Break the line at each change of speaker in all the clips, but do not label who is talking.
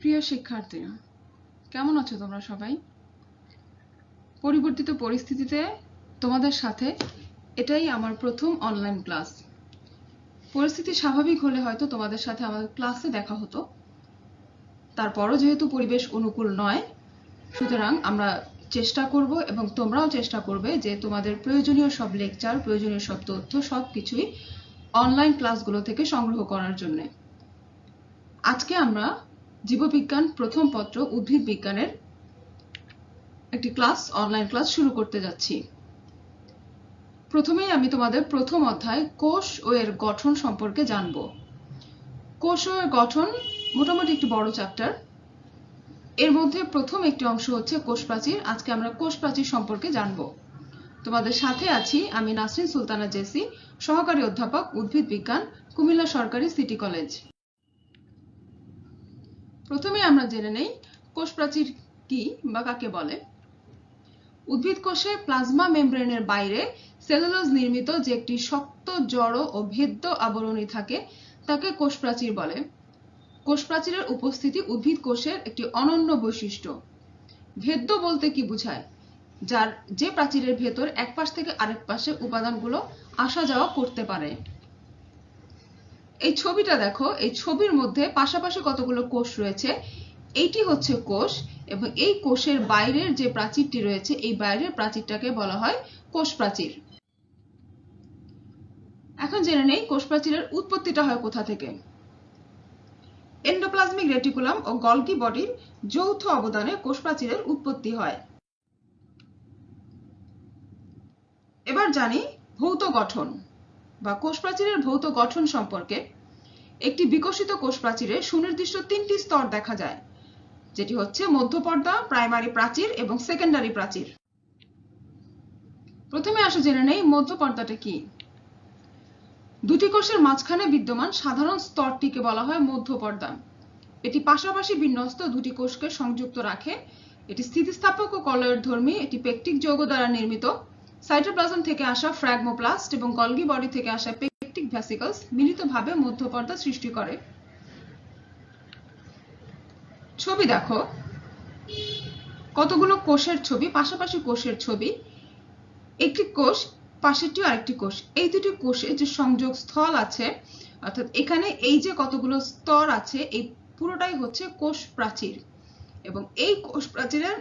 প্রিয় শিক্ষার্থীরা, কেমন আছো তোমরা সবাই? পরিবর্তিত পরিস্থিতিতে তোমাদের সাথে এটাই আমার প্রথম অনলাইন ক্লাস পরিস্থিতি স্বাভাবিক হলে হয়তো তোমাদের সাথে আমাদের ক্লাসে দেখা হতো। তারপরও যেহেতু পরিবেশ অনুকূল নয়, সুতরাং আমরা চেষ্টা করব এবং তোমরাও চেষ্টা করবে যে তোমাদের প্রয়োজনীয় সব লেকচার প্রয়োজনীয় সব তথ্য সব কিছুই অনলাইন ক্লাসগুলো থেকে সংগ্রহ করার জন্য। আজকে আমরা জীববিজ্ঞান প্রথম পত্র উদ্ভিদ বিজ্ঞানের একটি ক্লাস অনলাইন ক্লাস শুরু করতে যাচ্ছি। প্রথমেই আমি তোমাদের প্রথম অধ্যায় কোষ ও এর গঠন সম্পর্কে জানব। কোষ ও এর গঠন মোটামুটি একটি বড় চ্যাপ্টার এর মধ্যে প্রথম একটি অংশ হচ্ছে কোষ প্রাচীর। আজকে আমরা কোষ প্রাচীর সম্পর্কে জানব। তোমাদের সাথে আছি আমি নাসরিন সুলতানা জেসি, সহকারী অধ্যাপক উদ্ভিদ বিজ্ঞান, কুমিল্লা সরকারি সিটি কলেজ। প্রথমে আমরা জেনে নেই কোষ প্রাচীর কি বা কাকে বলে। উদ্ভিদ কোষে প্লাজমা মেমব্রেনের বাইরে সেলুলোজ নির্মিত যে একটি শক্ত, জড় ও ভেদ্য আবরণী থাকে, তাকে কোষ প্রাচীর বলে। কোষ প্রাচীরের উপস্থিতি উদ্ভিদ কোষের একটি অনন্য বৈশিষ্ট্য। ভেদ্য বলতে কি বোঝায়? যার যে প্রাচীরের ভেতর এক পাশ থেকে আরেক পাশে উপাদানগুলো আসা যাওয়া করতে পারে। এই ছবিটা দেখো, এই ছবির মধ্যে পাশাপাশি কতগুলো কোষ রয়েছে? এইটি হচ্ছে কোষ এবং এই কোষের বাইরের যে প্রাচীরটি রয়েছে, এই বাইরের প্রাচীরটাকে বলা হয় কোষ প্রাচীর। এখন জেনে নেই কোষ প্রাচীরের উৎপত্তিটা হয় কোথা থেকে। এন্ডোপ্লাজমিক রেটিকুলাম ও গলকি বডির যৌথ অবদানে কোষ প্রাচীরের উৎপত্তি হয়। এবার জানি ভৌত গঠন। বা কোষ প্রাচীরের ভৌত গঠন সম্পর্কে একটি বিকশিত কোষ প্রাচীরে সুনির্দিষ্ট তিনটি স্তর দেখা যায়, যেটি হচ্ছে মধ্যপর্দা, প্রাইমারি প্রাচীর এবং সেকেন্ডারি প্রাচীর। প্রথমে আসা জেনে নেই মধ্যপর্দাটা কি। দুটি কোষের মাঝখানে বিদ্যমান সাধারণ স্তরটিকে বলা হয় মধ্যপর্দা। এটি পাশাপাশি বিন্যস্ত দুটি কোষকে সংযুক্ত রাখে। এটি স্থিতিস্থাপক ও কলয়ের ধর্মী এটি পেকটিক যৌগ দ্বারা নির্মিত। সাইটোপ্লাজম থেকে আসা ফ্র্যাগমোপ্লাস্ট এবং গলগি বডি থেকে আসা পেকটিক ভ্যাসিকলস মিলিতভাবে মধ্যপর্দা সৃষ্টি করে। ছবি দেখো। কতগুলো কোষের ছবি? পাশাপাশি কোষের ছবি। একটি কোষ পাশেরটি আরেকটি কোষ। এই দুটি কোষে যে সংযোগ স্থল আছে, অর্থাৎ এখানে এই যে কতগুলো স্তর আছে, এই পুরোটাই হচ্ছে কোষ প্রাচীর এবং এই কোষ প্রাচীরের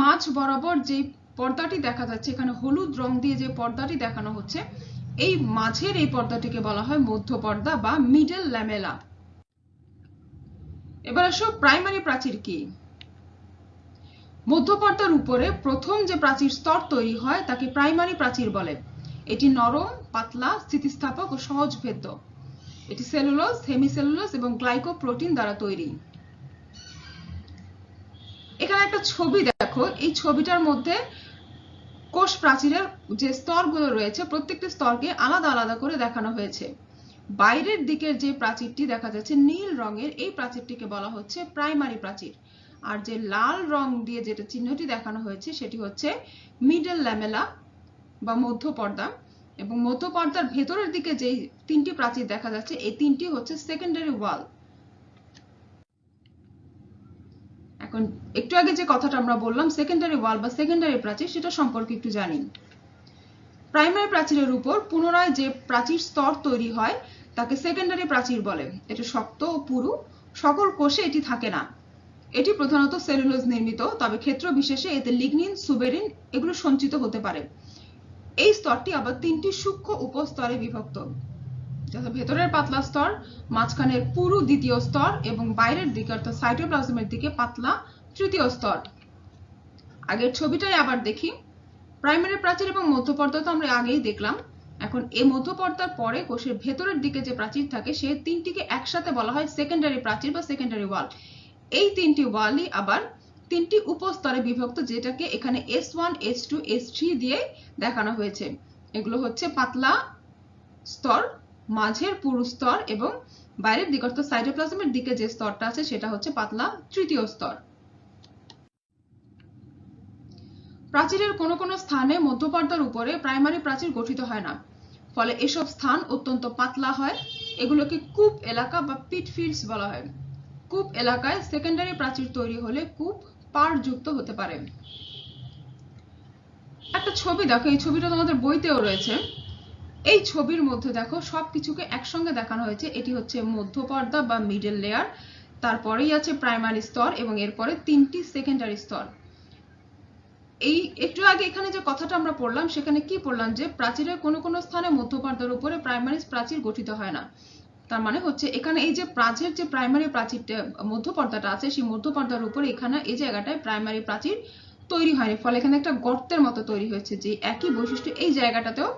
মাঝ বরাবর যে পর্দাটি দেখা যাচ্ছে। এখানে হলুদ রং দিয়ে যে পর্দাটি দেখানো হচ্ছে, এই মাঝের এই পর্দাটিকে বলা হয় মধ্য পর্দা বা মিডল ল্যামেলা এবার আসো প্রাইমারি প্রাচীর কি? মধ্যপর্দার উপরে প্রথম যে প্রাচীর স্তর তৈরি হয়, তাকে প্রাইমারি প্রাচীর বলে। এটি নরম, পাতলা, স্থিতিস্থাপক ও সহজ ভেদ্য। এটি সেলুলোজ হেমিসেলুলোজ এবং গ্লাইকোপ্রোটিন দ্বারা তৈরি। এখানে একটা ছবি দেখো। এই ছবিটার মধ্যে কোষ প্রাচীরের যে স্তরগুলো রয়েছে, প্রত্যেকটি স্তরকে আলাদা আলাদা করে দেখানো হয়েছে। বাইরের দিকের যে প্রাচীরটি দেখা যাচ্ছে, নীল রঙের, এই প্রাচীরটিকে বলা হচ্ছে প্রাইমারি প্রাচীর। আর যে লাল রং দিয়ে যেটা চিহ্নটি দেখানো হয়েছে, সেটি হচ্ছে মিডল ল্যামেলা বা মধ্য পর্দা। এবং মধ্য পর্দার ভেতরের দিকে যে তিনটি প্রাচীর দেখা যাচ্ছে, এই তিনটি হচ্ছে সেকেন্ডারি ওয়াল। এখন একটু আগে যে কথাটা আমরা বললাম সেকেন্ডারি ওয়াল বা সেকেন্ডারি প্রাচীর, সেটা সম্পর্কে একটু জানি। প্রাইমারি প্রাচীরের উপর পুনরায় যে প্রাচীর স্তর তৈরি হয়, তাকে সেকেন্ডারি প্রাচীর বলে। এটা শক্ত ও পুরু, সকল কোষে এটি থাকে না। এটি প্রধানত সেলুলোজ নির্মিত, তবে ক্ষেত্র বিশেষে এতে লিগনিন সুবেরিন এগুলো সঞ্চিত হতে পারে। এই স্তরটি আবার তিনটি সূক্ষ্ম উপস্তরে বিভক্ত। ভেতরের পাতলা স্তর, মাঝখানের পুরু দ্বিতীয় স্তর এবং বাইরের দিকে, অর্থাৎ সাইটোপ্লাজমের দিকে পাতলা তৃতীয় স্তর। আগের ছবিটাই আবার দেখি। প্রাইমারি, প্রাচীর এবং মধ্যপর্দা তো আমরা আগেই দেখলাম। এখন এই মধ্যপর্দার পরে কোষের ভেতরের দিকে যে প্রাচীর থাকে, সে তিনটিকে একসাথে বলা হয় সেকেন্ডারি প্রাচীর বা সেকেন্ডারি ওয়াল এই তিনটি ওয়ালই আবার তিনটি উপস্তরে বিভক্ত, যেটাকে এখানে S one S two S three দিয়ে দেখানো হয়েছে। এগুলো হচ্ছে পাতলা স্তর মাঝের পুরু স্তর এবং বাইরের দিক অর্থাৎ সাইটোপ্লাজমের দিকে যে স্তরটা আছে, সেটা হচ্ছে পাতলা তৃতীয় স্তর। প্রাচীরের কোনো কোনো স্থানে মধ্যপর্দার উপরে প্রাইমারি প্রাচীর গঠিত হয় না। ফলে এসব স্থান অত্যন্ত পাতলা হয়। এগুলোকে কূপ এলাকা বা পিট ফিল্ডস বলা হয়। কূপ এলাকায় সেকেন্ডারি প্রাচীর তৈরি হলে কূপ পাড়যুক্ত হতে পারে। একটা ছবি দেখো, এই ছবিটা তোমাদের বইতেও রয়েছে। এই ছবির মধ্যে দেখো সবকিছুকে একসঙ্গে দেখানো হয়েছে। এটি হচ্ছে মধ্যপর্দা বা মিডল লেয়ার তারপরেই আছে প্রাইমারি স্তর এবং এরপরে তিনটি সেকেন্ডারি স্তর। এই একটু আগে এখানে যে কথাটা আমরা পড়লাম, সেখানে কি পড়লাম যে প্রাচীরের কোনো কোনো স্থানে মধ্যপর্দার উপরে প্রাইমারি প্রাচীর গঠিত হয় না। তার মানে হচ্ছে এখানে এই যে প্রাচীর যে প্রাইমারি প্রাচীরটা, মধ্যপর্দাটা আছে, সেই মধ্যপর্দার উপরে এখানে এই জায়গাটায় প্রাইমারি প্রাচীর তৈরি হয়নি। ফলে এখানে একটা গর্তের মতো তৈরি হয়েছে যে একই বৈশিষ্ট্য এই জায়গাটাতেও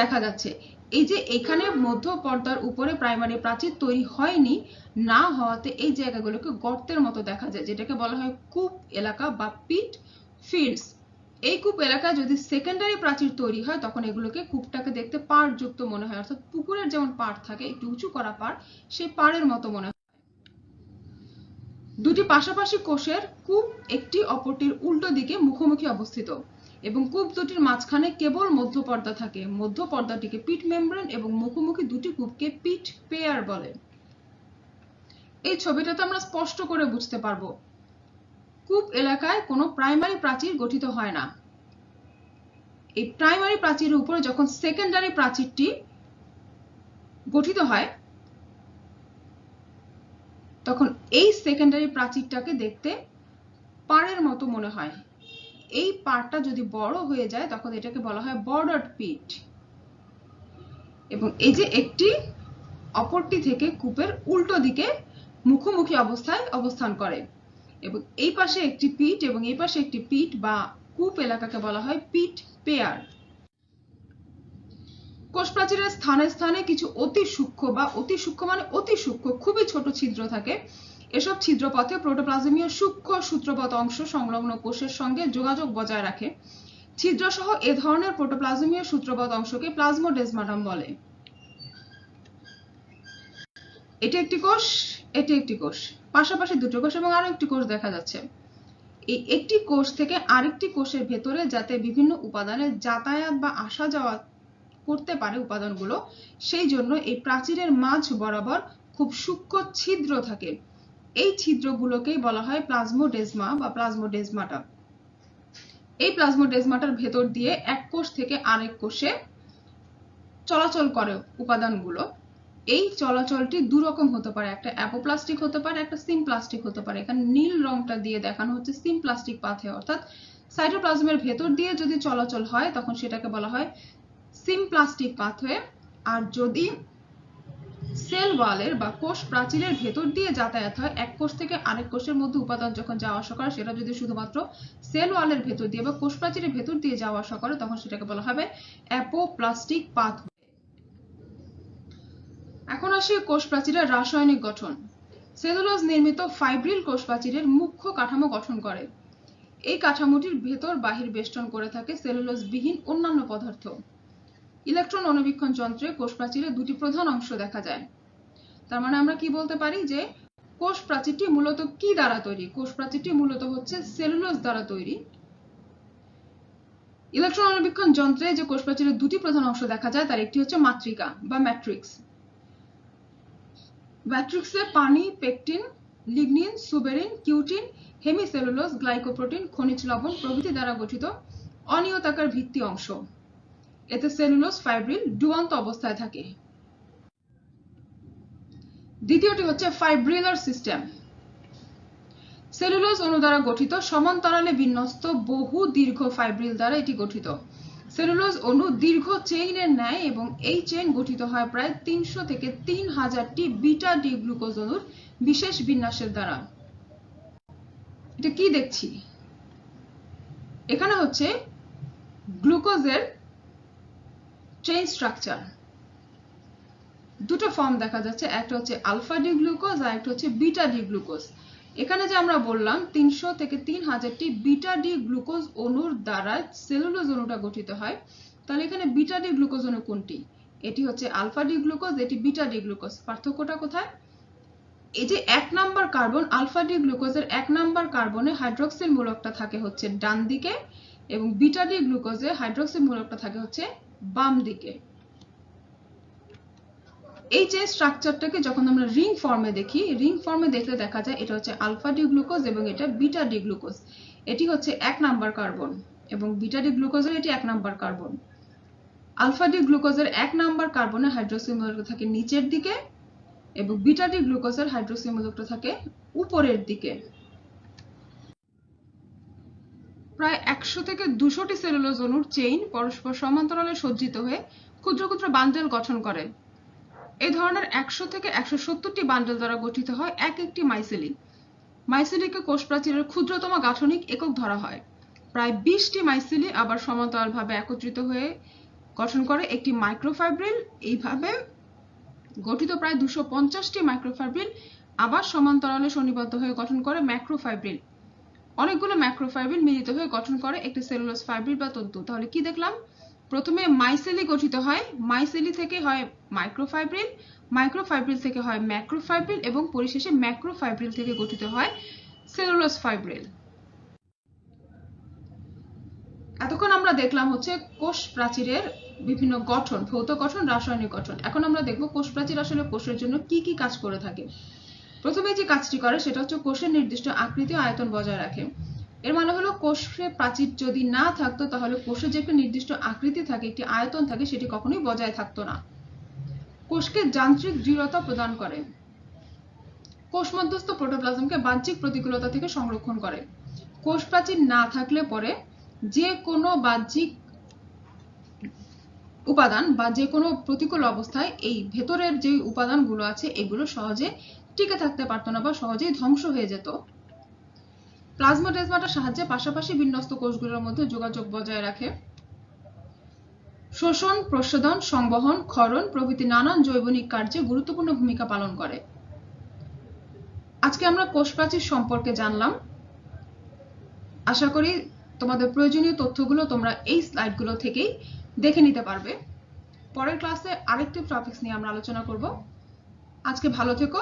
দেখা যাচ্ছে। এই যে এখানে মধ্য পর্দার উপরে প্রাইমারি প্রাচীর তৈরি হয়নি, না হওয়াতে এই জায়গাগুলোকে গর্তের মতো দেখা যায়, যেটাকে বলা হয় কূপ এলাকা বা পিট ফিল্ডস। এই কূপ এলাকায় যদি সেকেন্ডারি প্রাচীর তৈরি হয়, তখন এগুলোকে কূপটাকে দেখতে পাড় যুক্ত মনে হয়। অর্থাৎ পুকুরের যেমন পাড় থাকে, একটু উঁচু করা পাড়, সেই পাড়ের মতো মনে হয়। দুটি পাশাপাশি কোষের কূপ একটি অপরটির উল্টো দিকে মুখোমুখি অবস্থিত। এবং কূপ দুটির মাঝখানে কেবল মধ্য পর্দা থাকে। মধ্য পর্দাটিকে পিট মেমব্রেন এবং মুখোমুখি দুটি কূপকে পিট পেয়ার বলে। এই ছবিটাতে আমরা স্পষ্ট করে বুঝতে পারব। কূপ এলাকায় কোনো প্রাইমারি প্রাচীর গঠিত হয় না। এই প্রাইমারি প্রাচীরের উপরে যখন সেকেন্ডারি প্রাচীরটি গঠিত হয়, তখন এই সেকেন্ডারি প্রাচীরটাকে দেখতে পাড়ের মতো মনে হয়। এই পাড়টা যদি বড় হয়ে যায়, তখন এটাকে বলা হয় বর্ডার পিট এবং এই যে একটি অপরটি থেকে কূপের উল্টো দিকে মুখোমুখি অবস্থায় অবস্থান করে। এবং এই পাশে একটি পিট এবং এই পাশে একটি পিট বা কূপ এলাকাকে বলা হয় পিট পেয়ার। কোষ প্রাচীরের স্থানে স্থানে কিছু অতি সূক্ষ্ম বা অতি সূক্ষ্ম মানে অতি সূক্ষ্ম, খুবই ছোট ছিদ্র থাকে। এসব ছিদ্রপথে প্রোটোপ্লাজমীয় সূক্ষ্ম সূত্রপথ অংশ সংলগ্ন কোষের সঙ্গে যোগাযোগ বজায় রাখে। ছিদ্র সহ এ ধরনের প্রোটোপ্লাজমীয় সূত্রপথ অংশকে প্লাজমোডেসমাটাম বলে। এটি একটি কোষ, এটি একটি কোষ। পাশাপাশি দুটো কোষ এবং আরও একটি কোষ দেখা যাচ্ছে। এই একটি কোষ থেকে আরেকটি কোষের ভেতরে যাতে বিভিন্ন উপাদানের যাতায়াত বা আসা যাওয়া করতে পারে উপাদানগুলো, সেই জন্য এই প্রাচীরের মাঝ বরাবর খুব সূক্ষ্ম ছিদ্র থাকে। এই ছিদ্রগুলোকেই বলা হয় প্লাজমোডেজমা বা প্লাজমোডেজমাটা। এই প্লাজমোডেজমাটার ভেতর দিয়ে এক কোষ থেকে আরেক কোষে চলাচল করে উপাদানগুলো। এই চলাচলটি দু রকম হতে পারে, একটা অ্যাপোপ্লাস্টিক হতে পারে, একটা সিমপ্লাস্টিক হতে পারে। এখানে নীল রংটা দিয়ে দেখানো হচ্ছে সিম সিমপ্লাস্টিক পাথে, অর্থাৎ সাইটোপ্লাজমের ভেতর দিয়ে যদি চলাচল হয়, তখন সেটাকে বলা হয় সিম সিমপ্লাস্টিক পাথওয়ে। আর যদি সেল ওয়ালের বা কোষ প্রাচীরের ভেতর দিয়ে যাতায়াত হয়। এক কোষ থেকে আরেক কোষের মধ্যে উপাদান যখন যাওয়া আসা করে, সেটা যদি শুধুমাত্র সেল ওয়ালের ভেতর দিয়ে বা কোষ প্রাচীরের ভেতর দিয়ে যাওয়া আসা করে, তখন সেটাকে বলা হবে অ্যাপোপ্লাস্টিক পাথওয়ে এখন আসি কোষ প্রাচীরের রাসায়নিক গঠন। সেলুলোজ নির্মিত ফাইব্রিল কোষ প্রাচীরের মুখ্য কাঠামো গঠন করে। এই কাঠামোটির ভেতর বাহির বেষ্টন করে থাকে সেলুলোজ বিহীন অন্যান্য পদার্থ। ইলেকট্রন অনুবীক্ষণ যন্ত্রে কোষ প্রাচীরের দুটি প্রধান অংশ দেখা যায়। তার মানে আমরা কি বলতে পারি যে কোষ প্রাচীরটি মূলত কি দ্বারা তৈরি? কোষ প্রাচীরটি মূলত হচ্ছে সেলুলোজ দ্বারা তৈরি। ইলেকট্রন অনুবীক্ষণ যন্ত্রে যে কোষ প্রাচীরের দুটি প্রধান অংশ দেখা যায়, তার একটি হচ্ছে মাতৃকা বা ম্যাট্রিক্স। ম্যাট্রিক্সে পানি, pectin, lignin, suberin, cutin, hemicellulose, glycoprotein, খনিজ লবণ প্রভৃতি দ্বারা গঠিত অনিয়তাকার ভিত্তি অংশ। এতে সেলুলোজ ফাইব্রিল ডুয়ান্ত অবস্থায় থাকে। দ্বিতীয়টি হচ্ছে ফাইব্রিলার সিস্টেম। সেলুলোজ অণু দ্বারা গঠিত সমান্তরালে বিন্যস্ত, বহু দীর্ঘ ফাইব্রিল দ্বারা এটি গঠিত। সেলুলোজ অণু দীর্ঘ চেইনের ন্যায় এবং এই চেইন গঠিত হয় প্রায় তিনশো থেকে তিন হাজারটি বিটা ডি গ্লুকোজ অণুর বিশেষ বিন্যাসের দ্বারা। এটা কি দেখছি? এখানে হচ্ছে গ্লুকোজের চেইন স্ট্রাকচার দুটো ফর্ম দেখা যাচ্ছে, একটা হচ্ছে আলফা ডি গ্লুকোজ আর একটা হচ্ছে বিটা ডি গ্লুকোজ এখানে যে আমরা বললাম, তিনশো থেকে তিন হাজারটি বিটা ডি গ্লুকোজ অণুর দ্বারা সেলুলোজ অণুটা গঠিত হয়, তাহলে এখানে বিটা ডি গ্লুকোজ অণু কোনটি? এটি হচ্ছে আলফা ডি গ্লুকোজ এটি বিটা ডি গ্লুকোজ পার্থক্যটা কোথায়? এই যে এক নাম্বার কার্বন আলফা ডি গ্লুকোজের এক নাম্বার কার্বনে হাইড্রোক্সিল মূলকটা থাকে হচ্ছে ডান দিকে এবং বিটা ডি গ্লুকোজে হাইড্রোক্সিল মূলকটা থাকে হচ্ছে বাম দিকে। এই যে স্ট্রাকচারটাকে যখন আমরা রিং ফর্মে দেখি রিং ফর্মে দেখলে দেখা যায় এটা হচ্ছে আলফা ডি গ্লুকোজ এবং এটা বিটা ডি গ্লুকোজ এটি হচ্ছে এক নাম্বার কার্বন এবং বিটা ডি গ্লুকোজের এটি এক নাম্বার কার্বন আলফা ডি গ্লুকোজের এক নাম্বার কার্বনের হাইড্রোক্সিল মূলকটা থাকে নিচের দিকে এবং বিটা ডি গ্লুকোজের হাইড্রোক্সিল মূলকটা থাকে উপরের দিকে। প্রায় একশো থেকে দুশোটি সেলুলোজ অণুর চেইন পরস্পর সমান্তরালে সজ্জিত হয়ে ক্ষুদ্র ক্ষুদ্র বান্ডেল গঠন করে। এই ধরনের একশো থেকে একশো সত্তরটি বান্ডেল দ্বারা গঠিত হয় এক একটি মাইসেলি মাইসেলিকে কোষ প্রাচীরের ক্ষুদ্রতম গাঠনিক একক ধরা হয়। প্রায় বিশটি মাইসেলি আবার সমান্তরালভাবে একত্রিত হয়ে গঠন করে একটি মাইক্রোফাইব্রিল এইভাবে গঠিত প্রায় দুশো পঞ্চাশটি মাইক্রোফাইব্রিল আবার সমান্তরালে সন্নিবদ্ধ হয়ে গঠন করে ম্যাক্রোফাইব্রিল অনেকগুলো ম্যাক্রোফাইব্রিল মিলিত হয়ে গঠন করে একটি সেলুলোজ ফাইব্রিল বা তন্তু। তাহলে কি দেখলাম? প্রথমে মাইসেলি গঠিত হয়। মাইসেলি থেকে হয় মাইক্রোফাইব্রিল মাইক্রোফাইব্রিল থেকে হয় ম্যাক্রোফাইব্রিল এবং পরিশেষে ম্যাক্রোফাইব্রিল থেকে গঠিত হয় সেলুলোজ ফাইব্রিল এতক্ষণ আমরা দেখলাম হচ্ছে কোষ প্রাচীরের বিভিন্ন গঠন, ভৌত গঠন, রাসায়নিক গঠন। এখন আমরা দেখব কোষ প্রাচীর আসলে কোষের জন্য কি কি কাজ করে থাকে। প্রথমে যে কাজটি করে, সেটা হচ্ছে কোষের নির্দিষ্ট আকৃতি ও আয়তন বজায় রাখে। এর মানে হলো, কোষে প্রাচীর যদি না থাকতো, তাহলে কোষের যে একটা নির্দিষ্ট আকৃতি থাকে, একটি আয়তন থাকে, সেটি কখনোই বজায় থাকতো না। কোষকে যান্ত্রিক দৃঢ়তা প্রদান করে। কোষ মধ্যস্থ প্রোটোপ্লাজমকে বাহ্যিক প্রতিকূলতা থেকে সংরক্ষণ করে। কোষ প্রাচীর না থাকলে পরে যে কোনো বাহ্যিক উপাদান বা যে কোনো প্রতিকূল অবস্থায় এই ভেতরের যে উপাদানগুলো আছে, এগুলো সহজে টিকে থাকতে পারতো না বা সহজেই ধ্বংস হয়ে যেত। প্লাজমোডেজমাটার সাহায্যে পাশাপাশি বিন্যস্ত কোষগুলোর মধ্যে যোগাযোগ বজায় রাখে। শোষণ, প্রশোধন, সংবহন, ক্ষরণ প্রভৃতি নানান জৈবনিক কার্যে গুরুত্বপূর্ণ ভূমিকা পালন করে। আজকে আমরা কোষ প্রাচীর সম্পর্কে জানলাম। আশা করি তোমাদের প্রয়োজনীয় তথ্যগুলো তোমরা এই স্লাইডগুলো থেকেই দেখে নিতে পারবে। পরের ক্লাসে আরেকটি টপিকস নিয়ে আমরা আলোচনা করব। আজকে ভালো থেকো